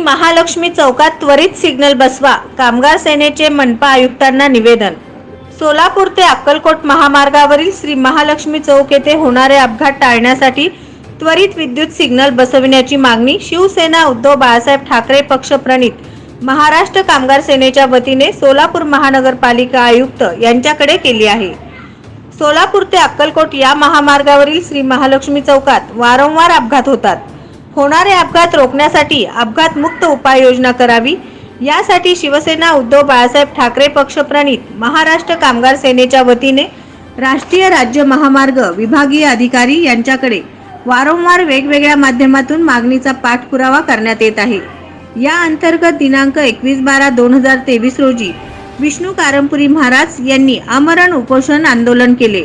महालक्ष्मी चौकात त्वरित सिग्नल बसवा कामगार सेनेचे मनपा आयुक्तांना निवेदन. सोलापूर ते अक्कलकोट महामार्गावरील श्री महालक्ष्मी चौक येथे होणारे अपघात टाळण्यासाठी त्वरित विद्युत सिग्नल बसविण्याची मागणी शिवसेना उद्धव बाळासाहेब ठाकरे पक्षप्रणित महाराष्ट्र कामगार सेनेच्या वतीने सोलापूर महानगरपालिका आयुक्त यांच्याकडे केली आहे. सोलापूर ते अक्कलकोट या महामार्गावरील श्री महालक्ष्मी चौकात वारंवार अपघात होतात. होणारे अपघात रोखण्यासाठी अपघात मुक्त उपाययोजना करावी. यासाठी शिवसेना उद्धव बाळासाहेब ठाकरे पक्षप्रणित महाराष्ट्र कामगार सेनेच्या वतीने राष्ट्रीय राज्य महामार्ग विभागीय अधिकारी यांच्याकडे वारंवार वेगवेगळ्या माध्यमातून मागणीचा पाठपुरावा करण्यात येत आहे. या अंतर्गत दिनांक एकवीस बारा दोन हजार तेवीस रोजी विष्णू कारंपुरी महाराज यांनी आमरण उपोषण आंदोलन केले.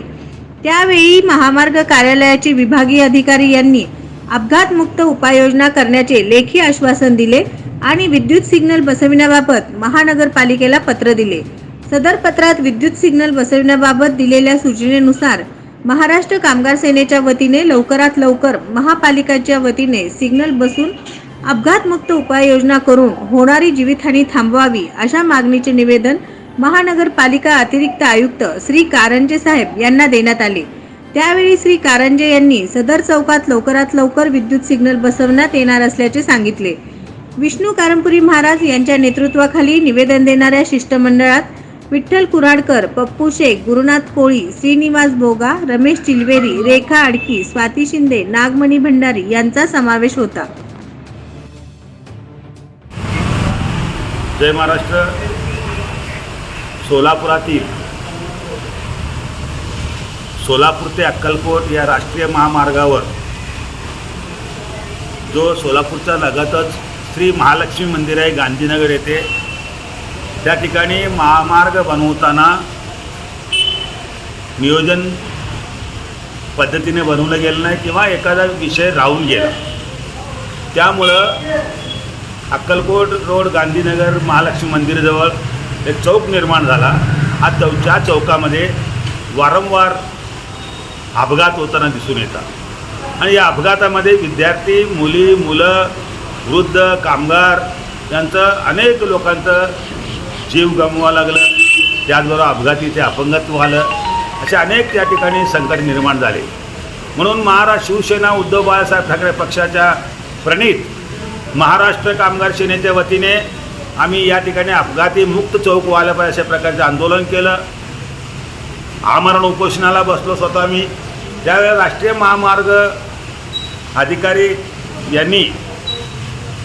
त्यावेळी महामार्ग कार्यालयाचे विभागीय अधिकारी यांनी अपघातमुक्त उपाययोजना करण्याचे लेखी आश्वासन दिले आणि विद्युत सिग्नल बसविण्याबाबत महानगरपालिकेला पत्र दिले. सदर पत्रात विद्युत सिग्नल बसविण्याबाबत दिलेल्या सूचनेनुसार महाराष्ट्र कामगार सेनेच्या वतीने लवकरात लवकर महापालिकेच्या वतीने सिग्नल बसून अपघातमुक्त उपाययोजना करून होणारी जीवितहानी थांबवावी अशा मागणीचे निवेदन महानगरपालिका अतिरिक्त आयुक्त श्री कारंजे साहेब यांना देण्यात आले. त्यावेळी श्री कारंजे यांनी सदर चौकात लवकरात लवकर विद्युत सिग्नल बसवण्यात येणार असल्याचे सांगितले. विष्णू कारंपुरी महाराज यांच्या नेतृत्वाखाली निवेदन देणाऱ्या शिष्टमंडळात विठ्ठल कुराडकर पप्पू शेख गुरुनाथ कोळी श्रीनिवास भोगा रमेश चिलवेरी रेखा आडकी स्वाती शिंदे नागमणी भंडारी यांचा समावेश होता. जय महाराष्ट्र. सोलापुरातील सोलापूर ते अक्कलकोट या राष्ट्रीय महामार्गावर. जो सोलापूरच्या लगतच श्री महालक्ष्मी मंदिर आहे गांधीनगर येथे. त्या ठिकाणी महामार्ग बनवताना नियोजन पद्धतीने बनवलं गेलं नाही किंवा एखादा विषय राहून गेला. त्यामुळं अक्कलकोट रोड गांधीनगर महालक्ष्मी मंदिराजवळ एक चौक निर्माण झाला. हा चौ ज्या चौकामध्ये वारंवार अपघात होताना दिसून येतात. आणि या अपघातामध्ये विद्यार्थी मुली मुलं वृद्ध कामगार यांचं अनेक लोकांचं जीव गमवा लागलं. त्याचबरोबर अपघाती ते अपंगत्व आलं असे अनेक त्या ठिकाणी संकट निर्माण झाले. म्हणून महाराष्ट्र शिवसेना उद्धव बाळासाहेब ठाकरे पक्षाच्या प्रणीत महाराष्ट्र कामगार सेनेच्या वतीने आम्ही या ठिकाणी अपघाती मुक्त चौक व्हायला पाहिजे अशा प्रकारचं आंदोलन केलं. आमरण उपोषणाला बसलो स्वतः मी ज्यावेळेला राष्ट्रीय महामार्ग अधिकारी यांनी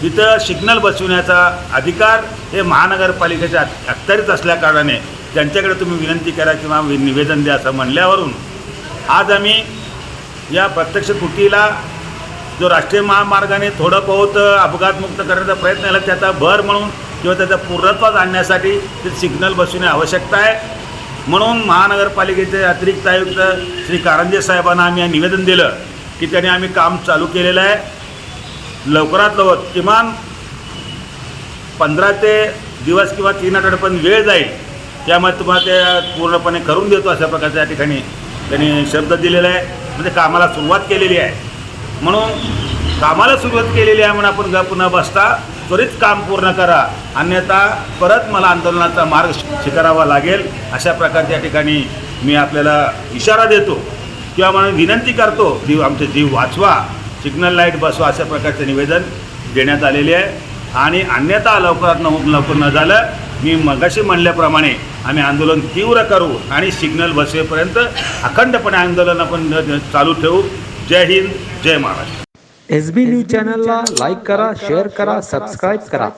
तिथं सिग्नल बसविण्याचा अधिकार हे महानगरपालिकेच्या अखत्यारीत असल्याकारणाने त्यांच्याकडे तुम्ही विनंती करा किंवा निवेदन द्या असं म्हणल्यावरून आज आम्ही या प्रत्यक्ष कृतीला जो राष्ट्रीय महामार्गाने थोडं बहुत अपघातमुक्त करण्याचा प्रयत्न केला त्याचा भर म्हणून किंवा त्याचा पूर्णत्वात आणण्यासाठी ते सिग्नल बसविणे आवश्यकता आहे. म्हणून महानगरपालिकेचे अतिरिक्त आयुक्त श्री कारंजे साहेबांना आम्ही निवेदन दिलं की त्यांनी आम्ही काम चालू केलेलं आहे. लवकरात लवकर किमान पंधरा ते दिवस किंवा तीन आठवड्यापर्यंत वेळ जाईल. त्यामुळे तुम्हाला ते पूर्णपणे करून देतो अशा प्रकारच्या या ठिकाणी त्यांनी शब्द दिलेला आहे. म्हणजे कामाला सुरुवात केलेली आहे. म्हणून कामाला सुरुवात केलेली आहे म्हणून आपण पुन्हा बसता. त्वरित काम पूर्ण करा. अन्यथा परत मला आंदोलनाचा मार्ग स्वीकारावा लागेल. अशा प्रकारच्या ठिकाणी मी आपल्याला इशारा देतो. किंवा म्हणून विनंती करतो जीव आमचे जीव वाचवा सिग्नल लाइट बसवा अशा प्रकारचे निवेदन देण्यात आलेले आहे. आणि अन्यथा लवकरात न लवकर न झालं मी मगाशी म्हणल्याप्रमाणे आम्ही आंदोलन तीव्र करू आणि सिग्नल बसवेपर्यंत अखंडपणे आंदोलन आपण चालू ठेवू. जय हिंद जय महाराष्ट्र. एस बी न्यूज चॅनलला लाईक करा शेअर करा सबस्क्राईब करा.